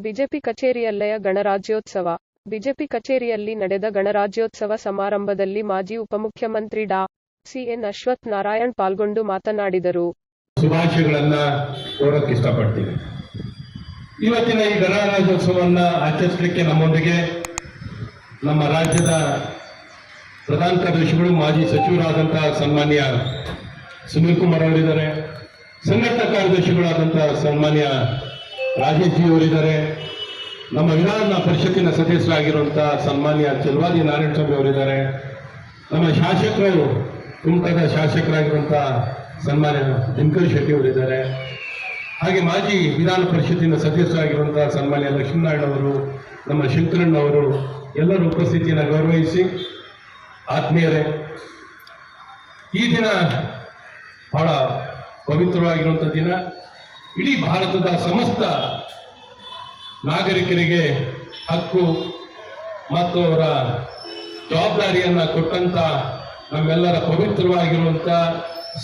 BJP ಕಚೇರಿಯಲ್ಲಯ ಗಣರಾಜ್ಯೋತ್ಸವ. BJP ಕಚೇರಿಯಲ್ಲಿ ನಡೆದ ಗಣರಾಜ್ಯೋತ್ಸವ ಸಮಾರಂಭದಲ್ಲಿ ಮಾಜಿ ಉಪಮುಖ್ಯಮಂತ್ರಿ ಡಾ. ಸಿಎನ್ ಅಶ್ವಥ್ ನಾರಾಯಣ್ ಪಾಲ್ಗೊಂಡು ಮಾತನಾಡಿದರು. ಶುಭಾಶಯಗಳನ್ನ ಕೋರಕ್ಕೆ ಇಷ್ಟಪಡ್ತೀನಿ. ಇವತ್ತಿನ ಈ ಗಣರಾಜ್ಯೋತ್ಸವವನ್ನ ಆಚರಿಸಲಿಕ್ಕೆ ನಮ್ಮೊಂದಿಗೆ ನಮ್ಮ ರಾಜ್ಯದ ಪ್ರಧಾನ ಕಾರ್ಯದರ್ಶಿಗಳು, ಮಾಜಿ ಸಚಿವರಾದಂತಹ ಸನ್ಮಾನ್ಯ ಸುನೀಲ್ ಕುಮಾರ್ ಅವರಿದ್ದಾರೆ. ಸಂಘಟನಾ ಕಾರ್ಯದರ್ಶಿಗಳಾದಂತಹ ಸನ್ಮಾನ್ಯ ರಾಜೇಶ್ ಜಿ ಅವರಿದ್ದಾರೆ ನಮ್ಮ ವಿಧಾನ ಪರಿಷತ್ತಿನ ಸದಸ್ಯರಾಗಿರುವಂತಹ ಸನ್ಮಾನ್ಯ ಚಲವಾದಿ ನಾರಾಯಣ ಸ್ವಾಮಿ ಅವರಿದ್ದಾರೆ. ನಮ್ಮ ಶಾಸಕರು, ಕುಮಟದ ಶಾಸಕರಾಗಿರುವಂತಹ ಸನ್ಮಾನ್ಯ ದಿನಕರ್ ಶೆಟ್ಟಿ ಅವರಿದ್ದಾರೆ. ಹಾಗೆ ಮಾಜಿ ವಿಧಾನ ಪರಿಷತ್ತಿನ ಸದಸ್ಯರಾಗಿರುವಂತಹ ಸನ್ಮಾನ್ಯ ಲಕ್ಷ್ಮೀನಾರಾಯಣ ಅವರು, ನಮ್ಮ ಶಂಕರಣ್ಣ ಅವರು ಎಲ್ಲರ ಉಪಸ್ಥಿತಿಯನ್ನು ಗೌರವಿಸಿ ಆತ್ಮೀಯರೇ, ಈ ದಿನ ಬಹಳ ಪವಿತ್ರವಾಗಿರುವಂಥ ದಿನ. ಇಡೀ ಭಾರತದ ಸಮಸ್ತ ನಾಗರಿಕರಿಗೆ ಹಕ್ಕು ಮತ್ತು ಅವರ ಜವಾಬ್ದಾರಿಯನ್ನು ಕೊಟ್ಟಂತ ನಮ್ಮೆಲ್ಲರ ಪವಿತ್ರವಾಗಿರುವಂತ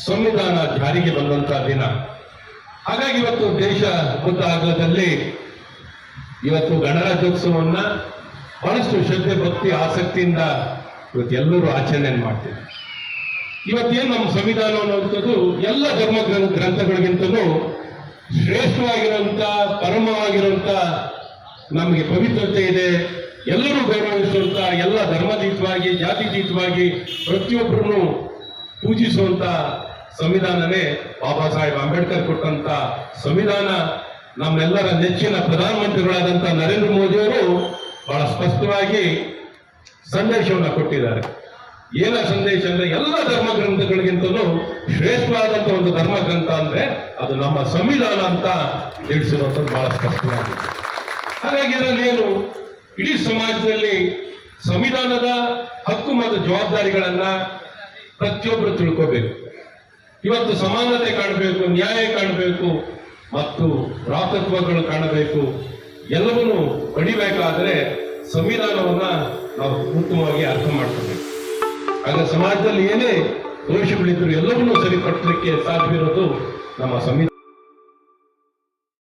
ಸಂವಿಧಾನ ಜಾರಿಗೆ ಬಂದಂತ ದಿನ. ಹಾಗಾಗಿ ಇವತ್ತು ದೇಶ ಆಗಲದಲ್ಲಿ ಇವತ್ತು ಗಣರಾಜ್ಯೋತ್ಸವವನ್ನ ಬಹಳಷ್ಟು ಶ್ರದ್ಧೆ, ಭಕ್ತಿ, ಆಸಕ್ತಿಯಿಂದ ಇವತ್ತೆಲ್ಲರೂ ಆಚರಣೆ ಮಾಡ್ತೀವಿ. ಇವತ್ತೇನು ನಮ್ಮ ಸಂವಿಧಾನ ಅನ್ನುವಂಥದ್ದು ಎಲ್ಲ ಧರ್ಮ ಗ್ರಂಥ ಗ್ರಂಥಗಳಿಗಿಂತಲೂ ಶ್ರೇಷ್ಠವಾಗಿರುವಂತ, ಪರಮವಾಗಿರುವಂತ ನಮಗೆ ಪವಿತ್ರತೆ ಇದೆ. ಎಲ್ಲರೂ ಗೌರವಿಸುವಂತ, ಎಲ್ಲ ಧರ್ಮದೀತವಾಗಿ ಜಾತಿತೀತವಾಗಿ ಪ್ರತಿಯೊಬ್ಬರನ್ನು ಪೂಜಿಸುವಂತ ಸಂವಿಧಾನವೇ ಬಾಬಾ ಸಾಹೇಬ್ ಅಂಬೇಡ್ಕರ್ ಕೊಟ್ಟಂತ ಸಂವಿಧಾನ. ನಮ್ಮೆಲ್ಲರ ನೆಚ್ಚಿನ ಪ್ರಧಾನಮಂತ್ರಿಗಳಾದಂಥ ನರೇಂದ್ರ ಮೋದಿಯವರು ಬಹಳ ಸ್ಪಷ್ಟವಾಗಿ ಸಂದೇಶವನ್ನು ಕೊಟ್ಟಿದ್ದಾರೆ. ಏನ ಸಂದೇಶ ಅಂದ್ರೆ ಎಲ್ಲ ಧರ್ಮ ಗ್ರಂಥಗಳಿಗಿಂತಲೂ ಶ್ರೇಷ್ಠವಾದಂತ ಒಂದು ಧರ್ಮ ಗ್ರಂಥ ಅಂದ್ರೆ ಅದು ನಮ್ಮ ಸಂವಿಧಾನ ಅಂತ ತಿಳಿಸಿರುವಂಥದ್ದು ಬಹಳ ಸ್ಪಷ್ಟವಾಗಿದೆ. ಹಾಗಾಗಿ ಇದರಲ್ಲೇನು ಇಡೀ ಸಮಾಜದಲ್ಲಿ ಸಂವಿಧಾನದ ಹಕ್ಕು ಮತ್ತು ಜವಾಬ್ದಾರಿಗಳನ್ನ ಪ್ರತಿಯೊಬ್ಬರು ತಿಳ್ಕೋಬೇಕು. ಇವತ್ತು ಸಮಾನತೆ ಕಾಣಬೇಕು, ನ್ಯಾಯ ಕಾಣಬೇಕು ಮತ್ತು ಭ್ರಾತೃತ್ವಗಳು ಕಾಣಬೇಕು, ಎಲ್ಲವನ್ನೂ ಪಡಿಬೇಕಾದ್ರೆ ಸಂವಿಧಾನವನ್ನ ನಾವು ಉತ್ತಮವಾಗಿ ಅರ್ಥ ಮಾಡ್ಕೋಬೇಕು. ಆಗ ಸಮಾಜದಲ್ಲಿ ಏನೇ ದೋಷಗಳಿದ್ರು ಎಲ್ಲವನ್ನೂ ಸರಿಪಡಿಸಲಿಕ್ಕೆ ಸಾಧ್ಯವಿರೋದು ನಮ್ಮ ಸಂವಿಧಾನ.